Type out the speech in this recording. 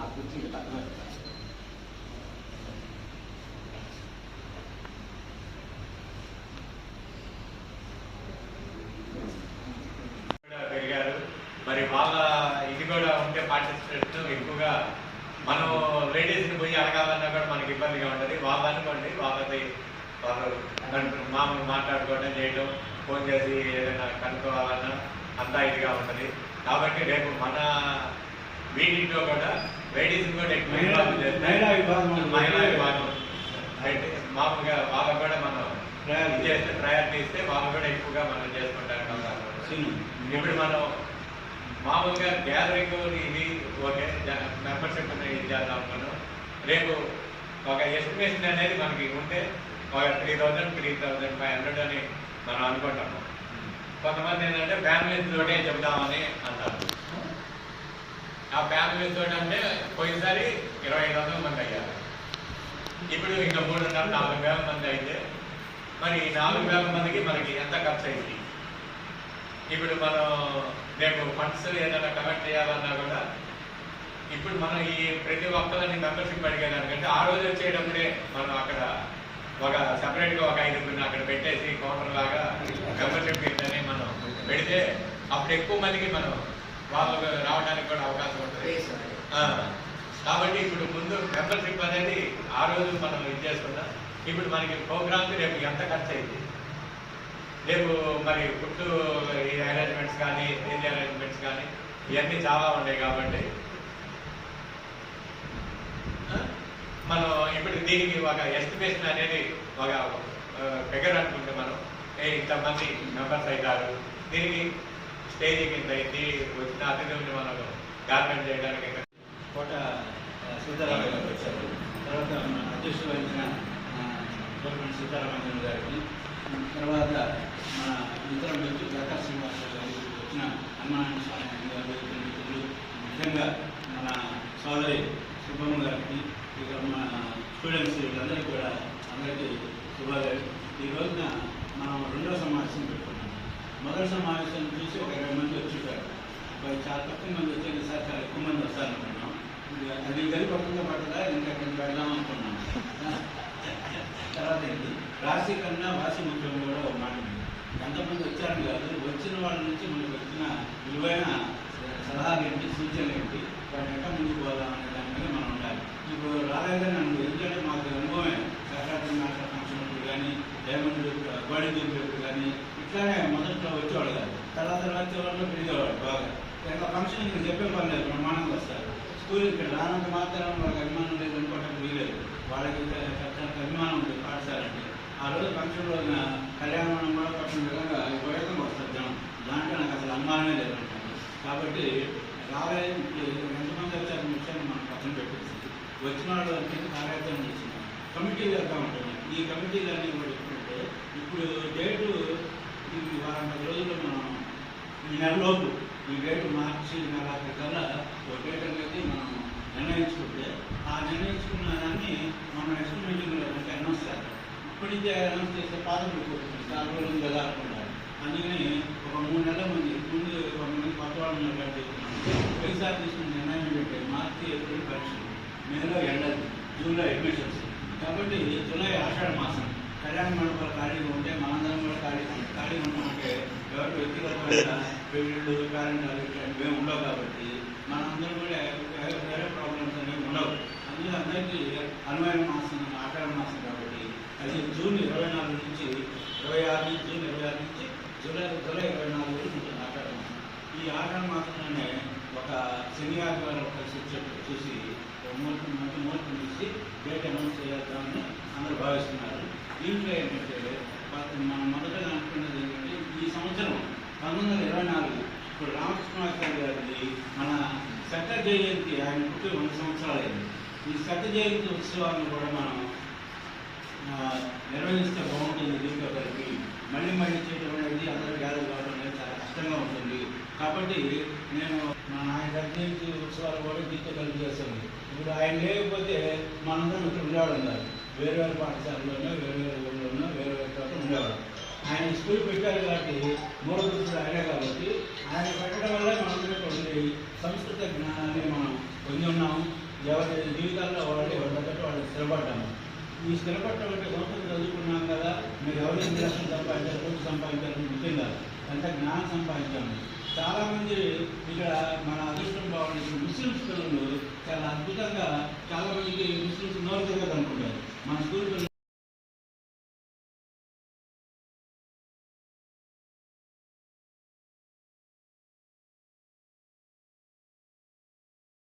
ఆ కుర్చీలు మరి వాళ్ళ ఇది కూడా ఉంటే పార్టిసిపేట్ ఎక్కువగా మనం లేడీస్ని పోయి అడగాలన్నా కూడా మనకి ఇబ్బందిగా ఉంటుంది. వాళ్ళు అనుకోండి వాళ్ళది వాళ్ళు మామూలు మాట్లాడుకోవడం చేయడం ఫోన్ చేసి ఏదైనా కనుక్కోవాలన్నా అంతా ఇదిగా ఉంటుంది. కాబట్టి రేపు మన వీటిలో కూడా లేడీస్ కూడా మహిళా- విభాగం. మహిళా విభాగం అయితే మామూలుగా వాళ్ళకు కూడా మనం చేస్తే ప్రయారిటీ ఇస్తే వాళ్ళు కూడా ఎక్కువగా మనం చేసుకుంటాం సీను. ఇప్పుడు మనం మామూలుగా గ్యాదరింగ్ ఇది ఓకే మెంబర్షిప్ ఇది చేద్దాం అనుకున్నాం. రేపు ఒక ఎస్టిమేషన్ అనేది మనకి ఉంటే ఒక three thousand three thousand five hundred అని మనం అనుకుంటాము కొంతమంది ఏంటంటే ఫ్యామిలీస్ తోటే చెబుదామని అంటారు. ఆ ఫ్యామిలీస్ తోటి అంటే పోయినసారి ఇరవై ఐదు వందల మంది అయ్యారు. ఇప్పుడు ఇంకా మూడున్నర నాలుగు వేల మంది అయితే మరి నాలుగు వేల మందికి మనకి ఎంత ఖర్చు అయింది? ఇప్పుడు మనం రేపు ఫండ్స్ ఏదైనా కలెక్ట్ చేయాలన్నా కూడా ఇప్పుడు మనం ఈ ప్రతి ఒక్కరిని మెంబర్షిప్ అడిగేదానికంటే ఆ రోజు వచ్చేటప్పుడే మనం అక్కడ ఒక సపరేట్గా ఒక ఐదుగురిని అక్కడ పెట్టేసి కౌంటర్ లాగా మెంబర్షిప్ అని మనం పెడితే అప్పుడు ఎక్కువ మందికి మనం వాళ్ళకు రావడానికి కూడా అవకాశం ఉంటుంది. కాబట్టి ఇప్పుడు ముందు మెంబర్షిప్ అనేది ఆ రోజు మనం ఇది చేసుకుందాం. ఇప్పుడు మనకి ప్రోగ్రామ్కి రేపు ఎంత ఖర్చు అయింది? రేపు మరి ఫుడ్ ఈ అరేంజ్మెంట్స్ కానీ ఏది అరేంజ్మెంట్స్ కానీ ఇవన్నీ చాలా ఉన్నాయి కాబట్టి మనం ఇప్పుడు దీనికి ఒక ఎస్టిమేషన్ అనేది ఒక ఫిగర్ అనుకుంటే మనం ఇంతమంది మెంబర్స్ అవుతారు? దీనికి స్టేజ్ కింద అయింది వచ్చిన అతిథుల్ని మనం గార్మెంట్ చేయడానికి కోట సీతారామయ్య గారు వచ్చారు. తర్వాత మన అధ్యక్షుడు వహించిన గవర్నమెంట్ సీతారామయ్య గారికి తర్వాత మన ఇతర మిత్రులు లతా శ్రీనివాస వచ్చిన అన్నారాయణ స్వామి గారు మిత్రులు ముఖ్యంగా మన సోదరి సుబ్బమ్మ గారికి ఇక మన స్టూడెంట్స్ వీళ్ళందరికీ కూడా అందరికీ శుభాలు ఈ రోజున మనం రెండో సమావేశం పెట్టుకున్నాం. మొదటి సమావేశం చూసి ఒక ఇరవై మంది వచ్చేసారు. చాలా తక్కువ మంది వచ్చేది సార్ చాలా ఎక్కువ మంది వస్తారు అనుకున్నాం అది కలిపి పక్కన పట్టదా ఇంకా కొంచెం పెడదాం అనుకున్నాం తర్వాత ఏంటి రాశి కన్నా వాసి ముఖ్యం కూడా ఒక మాట ఎంతమంది వచ్చారని కాదు వచ్చిన వాళ్ళ నుంచి మనకు వచ్చిన విలువైన సలహాలు ఏంటి సూచనలు ఏంటి వాటి ఎక్కడ ముందుకు పోదాం అనే దాని మీద మనం ఉండాలి. ఇప్పుడు రాలేదని నన్ను ఎందుకంటే మాకు అనుభవమే. సహకారం డైమండ్ బాడీ దూరిపెట్టు కానీ ఇట్లానే మొదట్లో వచ్చేవాడు కాదు. తర్వాత తర్వాత వాళ్ళు పెరిగేవాడు బాగా. ఇంకా ఫంక్షన్ చెప్పే పని లేదు బ్రహ్మాండంగా వస్తారు స్కూల్ ఇక్కడ రానంత మాత్రం వాళ్ళకి అభిమానం లేదు అనుకోవటం వీలేదు. వాళ్ళకి ఖచ్చితంగా అభిమానం ఉంది పాఠశాల అంటే ఆ రోజు ఫంక్షన్ రోజున కళ్యాణం కూడా పట్టిన విధంగా ఉపయోగంగా వస్తారు జనం. దాంట్లో నాకు అసలు అనుమానమే లేదు కాబట్టి రాలే ఎంతమంది వచ్చారు విషయాన్ని మనం పక్కన పెట్టేసి. వచ్చిన వాళ్ళు అంటే కార్యాచరణ చేస్తున్నాం కమిటీలు వెళ్తూ ఈ కమిటీలు అన్నీ కూడా ఇప్పుడు డేటు ఈ వారం పది రోజుల్లో మనం ఈ నెలలోపు ఈ డేటు మార్చి నెల కల్లా ఒక డేట్ అనేది మనం నిర్ణయించుకుంటే ఆ నిర్ణయించుకున్న దాన్ని మనం నెక్స్ట్ మీటింగ్లో అంటే అనౌన్స్ చేస్తాం ఇప్పటి అనౌన్స్ చేస్తే పాదం అయిపోతుంది చాలా రోజులు కదా అనుకుంటారు అందుకని ఒక మూడు నెలల మంది ముందు కొంతమంది కొత్త వాళ్ళని ఉన్నట్టు చెప్తున్నాం ఒకసారి తీసుకున్న నిర్ణయం ఏంటంటే మార్చి ఏప్రిల్ పరీక్షలు. మేలో ఎండలు. జూన్లో అడ్మిషన్స్. కాబట్టి జూలై ఆషాఢ మాసం. కళ్యాణ మండపాలు ఖాళీగా ఉంటే మనందరం కూడా ఖాళీ ఖాళీగా ఉన్నామంటే ఎవరు వ్యక్తిగతంగా పెళ్ళిళ్ళు కారణాలు ఇట్లాంటివి ఏమి ఉండవు కాబట్టి మనందరం కూడా వేరే ప్రాబ్లమ్స్ అనేవి ఉండవు. అందులో అందరికీ అనువైన మాసం ఆషాఢ మాసం కాబట్టి అది జూన్ ఇరవై నాలుగు నుంచి ఇరవై ఆరు నుంచి జూన్ ఇరవై ఆరు నుంచి జూలై జూలై ఇరవై నాలుగు వరకు ఉంటుంది ఆషాఢ మాసం. ఈ ఆషాఢ మాసంలోనే ఒక శని ఆదివారం కలిసి చూసి ఒక ముహూర్తం మంచి ముహూర్తం తీసి డేట్ అనౌన్స్ చేద్దామని అందరూ భావిస్తున్నారు. దీంట్లో ఏంటంటే మనం మొదటగా అనుకున్నది ఏంటంటే ఈ సంవత్సరం పంతొమ్మిది వందల ఇరవై నాలుగు ఇప్పుడు రామకృష్ణాచార్య గారిది మన శత జయంతి ఆయన పుట్టి వంద సంవత్సరాలు అయింది. ఈ శత జయంతి ఉత్సవాలను కూడా మనం ఆ, నిర్వహిస్తే బాగుంటుంది దీంతో కలిపి. మళ్ళీ మళ్ళీ చేయడం అనేది అందరూ గ్యాదర్ కావడం అనేది చాలా కష్టంగా ఉంటుంది. కాబట్టి నేను మా ఆయన జయంతి ఉత్సవాలు కూడా దీంతో కలిపి చేస్తాను. ఇప్పుడు ఆయన లేకపోతే మనందరం ఇక్కడ ఉండేవాడు వేరే వేరే పాఠశాలలోనో వేరే వేరే ఊళ్ళోనో వేరే వేరే చోట ఉండేవాడు ఆయన స్కూల్ పెట్టారు కాబట్టి మూలపురుషుడు ఆయనే కాబట్టి ఆయన పెట్టడం వల్ల మనందరికీ ఇక్కడ సంస్కృత జ్ఞానాన్ని మనం పొంది ఉన్నాము. ఎవరి జీవితాల్లో వాళ్ళు ఎవరి తగ్గట్టు వాళ్ళు స్థిరపడ్డాము. ఈ స్థిరపడటం అంటే గొప్పలు చదువుకున్నాం కదా మీరు ఎవరి లక్షలు సంపాదించారు కోట్లు సంపాదించారు ముఖ్యం కాదు. ఎంత జ్ఞానం సంపాదించాము. చాలామంది ఇక్కడ మన అదృష్టం బాగుంది ముస్లిం పిల్లలు చాలా అద్భుతంగా చాలామందికి ముస్లిమ్స్ నోరు తిరగదు అనుకుంటారు మన స్కూల్ పిల్లలు